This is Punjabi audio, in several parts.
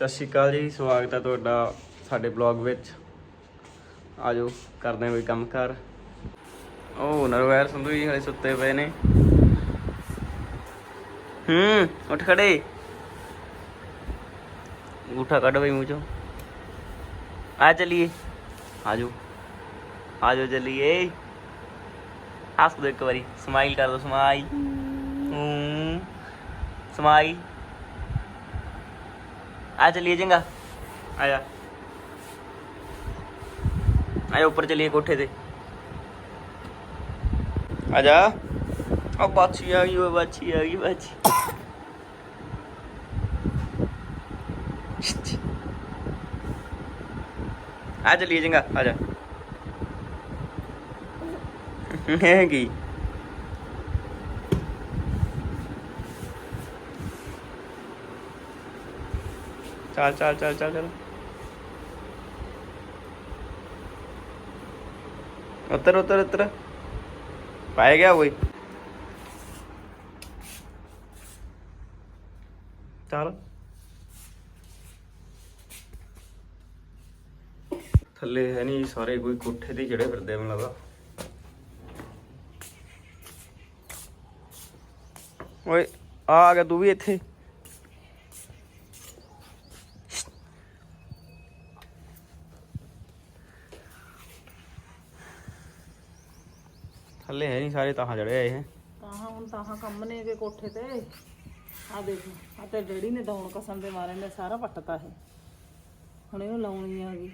ਸਤਿ ਸ਼੍ਰੀ ਅਕਾਲ ਜੀ, ਸਵਾਗਤ ਹੈ ਤੁਹਾਡਾ ਸਾਡੇ ਬਲੌਗ ਵਿੱਚ। ਆਜੋ, ਕਰਦੇ ਹਾਂ ਕੋਈ ਕੰਮ ਕਰ। ਉਹ ਨਰਵੈਰ ਸੰਧੂ ਜੀ ਹਲੇ ਸੁੱਤੇ ਪਏ ਨੇ। ਹੂੰ, ਉੱਠ ਖੜੇ। ਉਠਾ ਕੱਢ ਬਈ ਮੂੰਹ ਚੋਂ। ਆ ਚਲੀਏ। ਆਜੋ। ਆਜੋ ਚਲੀਏ। ਹੱਸ ਦੋ ਇੱਕ ਵਾਰੀ। ਸਮਾਈਲ ਕਰ ਦੋ ਸਮਾਈਲ ਹੂੰ। ਸਮਾਈਲ आ चलिए चंगा आया। आया ऊपर चलिए कोठे से। आजा। अब बाछी आ गई वो बाछी आ गई बाछी। आ चलिए चंगा आजा। है चल चल चल चल चल उतर उतर उतर पाए गया कोई चल ਥੱਲੇ ਹੈ ਨਹੀਂ ਸਾਰੇ ਕੋਈ ਕੋਠੇ ਤੇ ਜਿਹੜੇ ਫਿਰਦੇ ਆ ਮੈਨੂੰ ਲੱਗਦਾ ਓਏ ਆ ਆ ਗਿਆ ਤੂੰ ਵੀ ਇੱਥੇ ਥੱਲੇ ਹੈ ਨਹੀਂ ਸਾਰੇ ਤਾਂ ਜੜੇ ਆਏ ਹੈ ਤਾਹਾਂ ਹੁਣ ਤਾਹਾਂ ਕੰਮ ਨੇ ਕੇ ਕੋਠੇ ਤੇ। ਆ ਦੇਖ ਆ ਤੇ ਡੈਡੀ ਨੇ ਦੌਣ ਕਸਮ ਦੇ ਮਾਰੇ ਨੇ ਸਾਰਾ ਪੱਟਤਾ ਇਹ। ਹੁਣ ਇਹਨੂੰ ਲਾਉਣੀ ਆ ਗਈ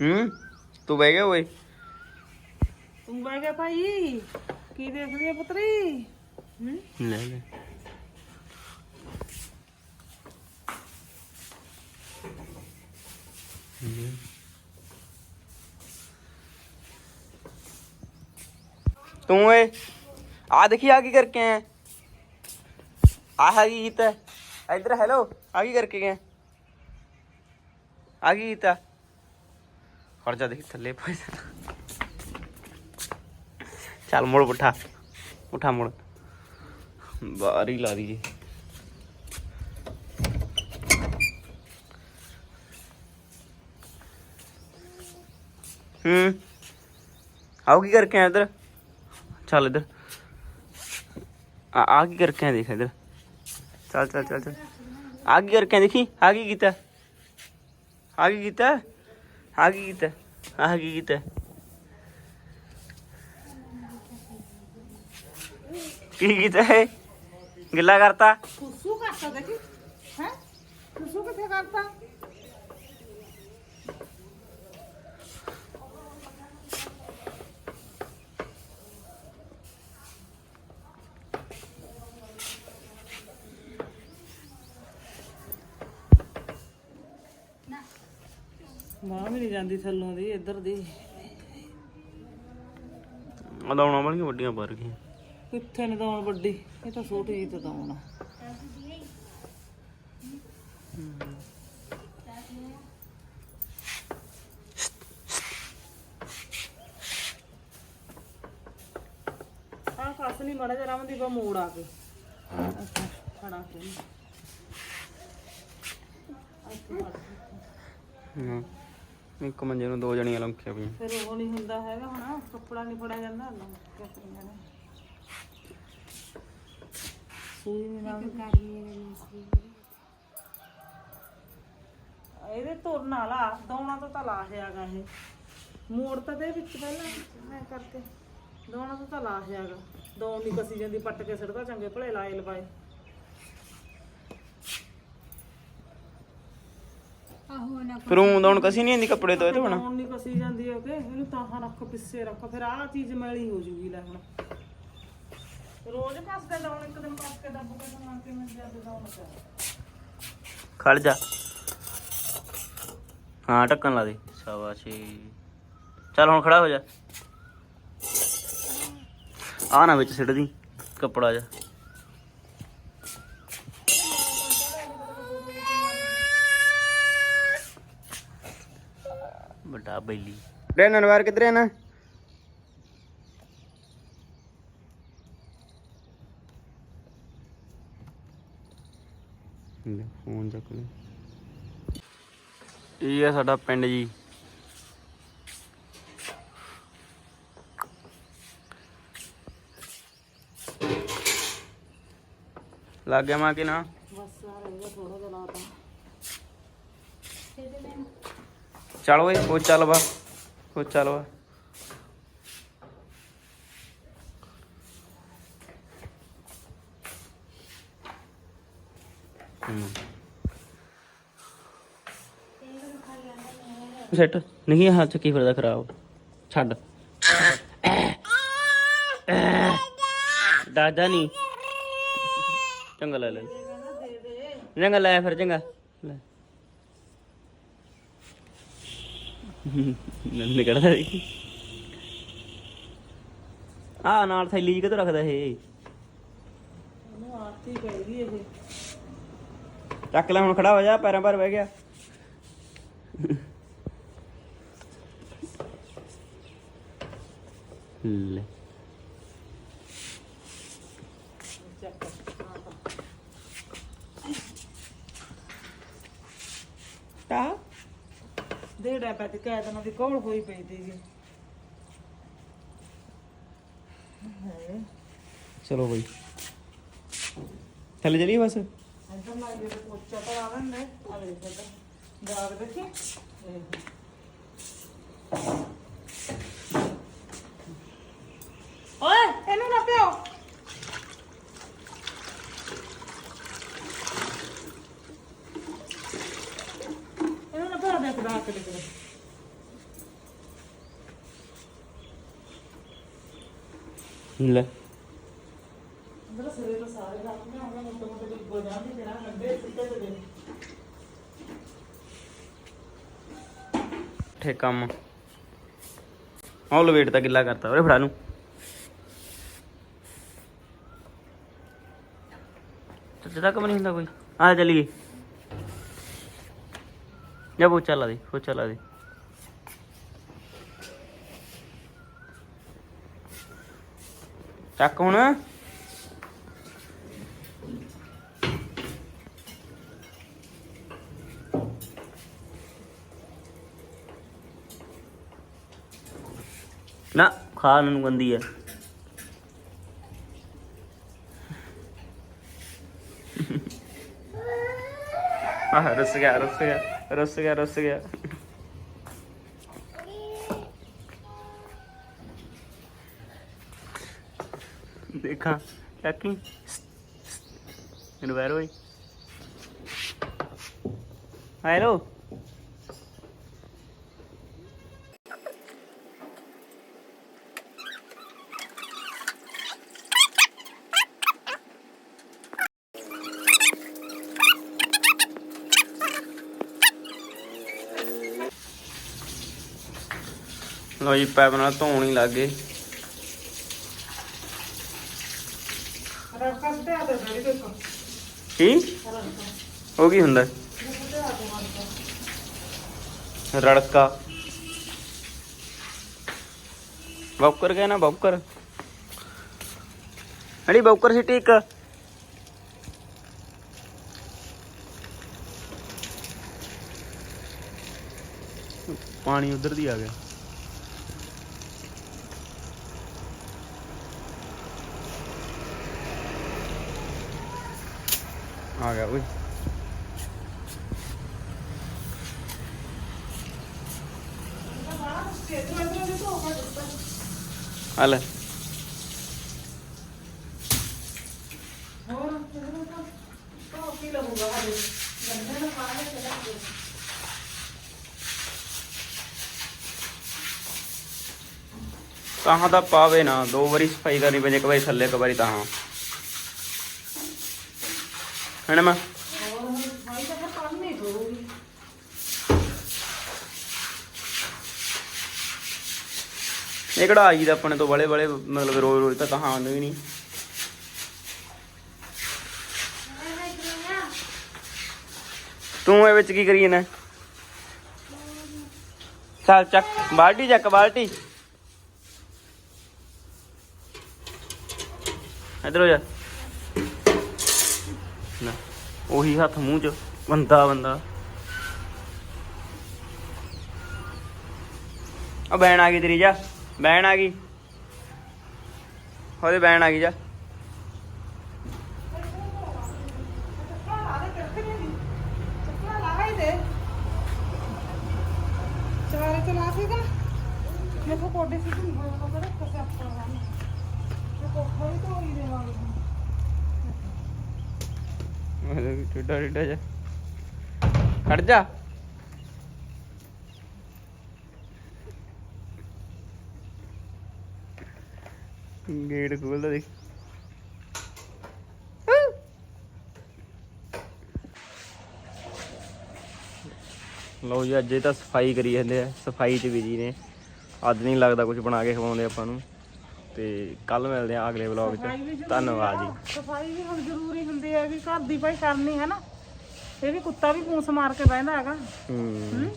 ਹੂੰ? ਤੂੰ ਬਹਿ ਗਿਆ ਓਏ? ਤੂੰ ਬਹਿ ਗਿਆ ਭਾਈ। ਕੀ ਦੇਖਦੀ ਹੈ ਪੁੱਤਰੀ? ਹੂੰ? ਲੈ ਲੈ। ਤੂੰ ਓਏ ਆ ਦੇਖੀ ਆ ਕੀ ਕਰਕੇ ਆਇਆ। ਆਹ ਕੀ ਕੀਤਾ ਇਧਰ ਹੈਲੋ ਆ ਕੀ ਕਰਕੇ ਗਿਆ। ਆ ਕੀ ਕੀਤਾ ਖੜ ਜਾ ਦੇਖੀ, ਥੱਲੇ ਪੈ ਚੱਲ ਮੁੜ ਪੁੱਠਾ। ਪੁੱਠਾ ਮੁੜ। ਬਾਹਰ ਲਾ ਦੀ ਹੂੰ। ਆਓ ਕੀ ਕਰਕੇ ਆ ਇੱਧਰ? ਚੱਲ ਚੱਲ ਚੱਲ ਚੱਲ ਆ ਕੀ ਕਰਕੇ ਆਇਆ ਦੇਖੀ ਆ ਕੀ ਕੀਤਾ ਆ ਕੀ ਕੀਤਾ ਆ ਕੀ ਕੀਤਾ ਆ ਕੀ ਕੀਤਾ ਕੀ ਕੀਤਾ ਹੈ ਗਿੱਲਾ ਕਰਤਾ ਕੁਸੂ ਕਰਤਾ ਦੇਖੀ ਹੈ ਕੁਸੂ ਕਿੱਥੇ ਕਰਤਾ ਮਾਂ ਵੀ ਨਹੀਂ ਜਾਂਦੀ ਥੱਲੋਂ ਦੀ ਇੱਧਰ ਦੀ। ਅਦਾਉਣਾ ਵਾਲੀਆਂ ਵੱਡੀਆਂ ਪਰ ਗਈਆਂ। ਕਿੱਥੇ ਨੇ ਦੌਣ ਵੱਡੀ? ਇਹ ਤਾਂ ਛੋਟੀ ਜਿਹੀ ਤੇ ਦੌਣ ਆ। ਆ ਫਸ ਨਹੀਂ ਮੜਾ ਜਰਾ ਦੀ ਬਾ ਮੋੜ ਆ ਕੇ। ਖੜਾ ਕੇ ਹਾਂ। ਇੱਕ ਮੰਜੇ ਨੂੰ ਦੋ ਜਣੀਆਂ ਲੰਕੀਆਂ ਪਈਆਂ। ਫਿਰ ਉਹ ਨਹੀਂ ਹੁੰਦਾ ਹੈਗਾ ਹੁਣ ਕੱਪੜਾ ਨਹੀਂ ਫੜਿਆ ਜਾਂਦਾ ਨਾ ਕਿਆ ਕਰੀਏ ਨੇ ਸੂਈ ਨਹੀਂ ਨਾਲ ਇਹਦੇ ਤੁਰਨ ਵਾਲਾ ਦੋਣਾ ਤੋਂ ਤਾਂ ਲਾਹਿਆਗਾ ਇਹ। ਮੋੜ ਤਾਂ ਦੇ ਵਿੱਚ ਪਹਿਲਾਂ। ਮੈਂ ਕਰਕੇ। ਦੋਣਾ ਤੋਂ ਤਾਂ ਲਾਹਿਆਗਾ ਦੋਣ ਦੀ ਕਸੀ ਜਾਂਦੀ ਪੱਟ ਕੇ ਸਿੜਦਾ ਚੰਗੇ ਭਲੇ ਲਾਏ ਲਵਾਏ। ਫਿਰ ਉਹ ਹੁਣ ਕਸੀ ਨਹੀਂ ਆਂਦੀ ਕੱਪੜੇ ਤੋਂ ਇਹ ਤੇ ਬਣਾ ਦੋਣ ਨਹੀਂ ਕਸੀ ਜਾਂਦੀ ਹੈ ਕਿ ਇਹਨੂੰ ਤਾਹਾਂ ਰੱਖ ਪਿੱਛੇ ਰੱਖ ਫਿਰ ਆਹ ਚੀਜ਼ ਮੈਲੀ ਹੋ ਜੂਗੀ ਲੈ ਹੁਣ। ਰੋਜ਼ ਕੱਸਦੇ ਦੋਣ ਇੱਕ ਦਿਨ ਕੱਸ ਕੇ ਦੱਬ ਕੇ ਸਮਾਨ ਕੇ ਮੈਂ ਜਦ ਦੋਣ ਕਰ। ਖੜ ਜਾ। ਹਾਂ ਢੱਕਣ ਲਾ ਦੇ। ਸ਼ਾਬਾਸ਼ੀ ਚੱਲ ਹੁਣ ਖੜਾ ਹੋ ਜਾ। ਆ ਨਾ ਵਿੱਚ ਸਿੱਟ ਦੀ ਕੱਪੜਾ ਜਾ ਵੱਡਾ ਬੈਲੀ। ਰੇ ਨਨਵਾਰ ਕਿੱਧਰ ਹੈ ਨਾ? ਫੋਨ ਚੱਕ ਲੈ। ਇਹ ਆ ਸਾਡਾ ਪਿੰਡ ਜੀ। ਲੱਗ ਗਿਆ ਮਾਂ ਕਿ ਨਾ? ਬਸ ਆ ਰਹੇਗਾ ਥੋੜਾ ਜਿਹਾ ਲਾਤਾ ਚੱਲ ਓਏ, ਉਹ ਚੱਲ ਵਾ, ਉਹ ਚੱਲ ਵਾ। ਸੈਟ, ਨਹੀਂ ਹੱਥ ਚੱਕੀ ਫਿਰਦਾ ਖਰਾਬ। ਛੱਡ। ਦਾਦਾ ਨਹੀਂ ਚੰਗਾ ਲੈ ਲੈ। ਚੰਗਾ ਲੈ ਫਿਰ, ਚੰਗਾ। ਲੈ। ਨਿਕਲਦਾ ਦੇਖੀ ਆ ਨਾਲ ਥੈਲੀ ਜੀ ਕਿਤੋਂ ਰੱਖਦਾ ਇਹ? ਉਹਨੂੰ ਆਰਤੀ ਪਈਦੀ ਇਹ। ਚੱਕ ਲੈ ਹੁਣ ਖੜਾ ਹੋ ਜਾ ਪੈਰਾਂ ਪਰ ਬਹਿ ਗਿਆ। ਲੈ। ਚੱਕ। ਤਾ ਦੇ ਡਾ ਪੈ ਤੇ ਕਹਿ ਦੇਣਾ ਵੀ ਕੋਲ ਹੋਈ ਪਈ ਦੀਗੀ ਹੈ ਚਲੋ ਬਈ। ਥੱਲੇ ਚਲੀਏ ਬਸ? ਅੰਦਰ ਲੱਗ ਜੇ ਪੋਚਾ ਤਾਂ ਆ ਲੈਂਦੇ ਆ ਵੇਖ ਦਾਗ ਦੇਖੀ। ਇਹ ਓਏ ਇਹਨੂੰ ਨਾ ਪਿਓ ਇਹਨੂੰ ਨਾ ਪਿਓ ਦੇਖ ਦਾਗ ਕੇ ਦੇਖ ਲੈ। ਅੰਦਰ ਸਰੀਰ ਤੋਂ ਸਾਰੇ ਉਹਨਾਂ ਨੂੰ ਤੋਂ ਤੋਂ ਗੋ ਜਾਂਦੀ ਜਿਹੜਾ ਨੰਦੇ ਸਿੱਟੇ ਤੇ ਦੇ। ਠੇ ਕੰਮ। ਆਹ ਲਵੇਟ ਤਾਂ ਗਿੱਲਾ ਕਰਤਾ ਉਰੇ ਫੜਾ ਨੂੰ ਤੇ ਤੱਕ ਵੀ ਨਹੀਂ ਹੁੰਦਾ ਕੋਈ। ਆ ਚਲੀਏ। ਜਾ ਪੋਚਾ ਲਾ ਦੇ ਪੋਚਾ ਲਾ ਦੇ। ਚੱਕ ਹੁਣ। ਨਾ ਖਾਣ ਨੂੰ ਗੰਦੀ ਹੈ ਆਹ ਰਸ ਗਿਆ ਰਸ ਗਿਆ ਰਸ ਗਿਆ ਰਸ ਗਿਆ। ਦੇਖਾਂ। ਚੱਕੀ ਇਹਨੂੰ ਬਾਹਰ ਹੋਈ ਹੈਲੋ ਲੋ ਜੀ ਪੈਪ ਨਾਲ ਧੋਣ ਹੀ ਲੱਗ ਗਏ ਰੜਕਾ ਸਿੱਟਿਆ ਤੇ ਬੜੀ ਦੇਖੋ ਕੀ? ਉਹ ਕੀ ਹੁੰਦਾ? ਸਿੱਟਿਆ ਤੇ ਰੜਕਾ। ਰੜਕਾ ਬੌਕਰ ਗਏ ਬੌਕਰ। ਅੜੀ ਬੌਕਰ ਸਿੱਟੀ ਇੱਕ। ਪਾਣੀ ਉਧਰ ਦੀ ਆ ਗਿਆ। ਆ ਗਿਆ ਓਏ। ਤਾਂ ਤਾਂ ਹਲੇ ਤੇ ਦਾ ਪਾਵੇ ਨਾ ਦੋ ਵਾਰੀ ਸਫ਼ਾਈ ਕਰਨੀ ਪੈਂਦੀ ਇੱਕ ਵਾਰੀ ਥੱਲੇ ਇੱਕ ਵਾਰੀ ਤਾਹਾਂ। ਹਣਾ ਮੈਂ? ਇਹ ਕਢਾਈ ਦਾ ਆਪਣੇ ਤੋਂ ਬੜੇ ਬੜੇ, ਮਤਲਬ ਰੋਜ਼ ਰੋਜ਼ ਤਾਂ ਤਾਹਾਂ ਆਉਂਦੇ ਹੀ ਨਹੀਂ। ਤੂੰ ਇਹ ਵਿੱਚ ਕੀ ਕਰੀ ਜਾਂਦਾ? ਚੱਲ ਚੱਕ, ਬਾਲਟੀ ਚੱਕ, ਬਾਲਟੀ। ਇਧਰ ਹੋ ਜਾ। ਉਹੀ ਹੱਥ ਮੂੰਹ ਚ, ਬੰਦਾ ਬੰਦਾ। ਆ ਬੈਣ ਆ ਗਈ ਤੇਰੀ, ਜਾ। ਬੈਣ ਆ ਗਈ। ਉਹਦੇ ਬੈਣ ਆ ਗਈ, ਜਾ। ਮੇਰੇ ਕੋ ਕੋਡੇ ਸੀ ਨਹੀਂ ਹੋਇਆ ਤਾਂ ਕਿਸੇ ਆਪਣਾ ਕੰਮ ਕੋਠਾ ਵੀ ਧੋਈ ਦੇਵਾਂਗੇ। ਟਿੱਡਾ ਟਿੱਡਾ ਜਾ ਖੜ ਜਾ। ਗੇਟ ਖੋਲਦਾ ਦੇਖ। ਲਓ ਜੀ, ਅੱਜ ਇਹ ਤਾਂ ਸਫ਼ਾਈ ਕਰੀ ਜਾਂਦੇ ਆ। ਸਫ਼ਾਈ 'ਚ ਬਿਜ਼ੀ ਨੇ। ਅੱਜ ਨਹੀਂ ਲੱਗਦਾ ਕੁਝ ਬਣਾ ਕੇ ਖਵਾਉਂਦੇ ਆਪਾਂ ਨੂੰ। ਤੇ ਕੱਲ ਮਿਲਦੇ ਆ ਅਗਲੇ ਵਲੌਗ 'ਚ ਧੰਨਵਾਦ ਜੀ। ਸਫ਼ਾਈ ਵੀ ਹੁਣ ਜ਼ਰੂਰੀ ਹੁੰਦੀ ਹੈ ਵੀ ਘਰ ਦੀ ਭਾਈ ਕਰਨੀ ਹੈ ਨਾ। ਇਹ ਵੀ ਕੁੱਤਾ ਵੀ ਪੂੰਸ ਮਾਰ ਕੇ ਬਹਿੰਦਾ ਹੈਗਾ। ਹੂੰ।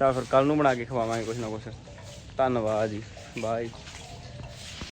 ਚਲ ਫਿਰ ਕੱਲ ਨੂੰ ਬਣਾ ਕੇ ਖਵਾਵਾਂਗੇ ਕੁਛ ਨਾ ਕੁਛ। ਧੰਨਵਾਦ ਜੀ। ਬਾਏ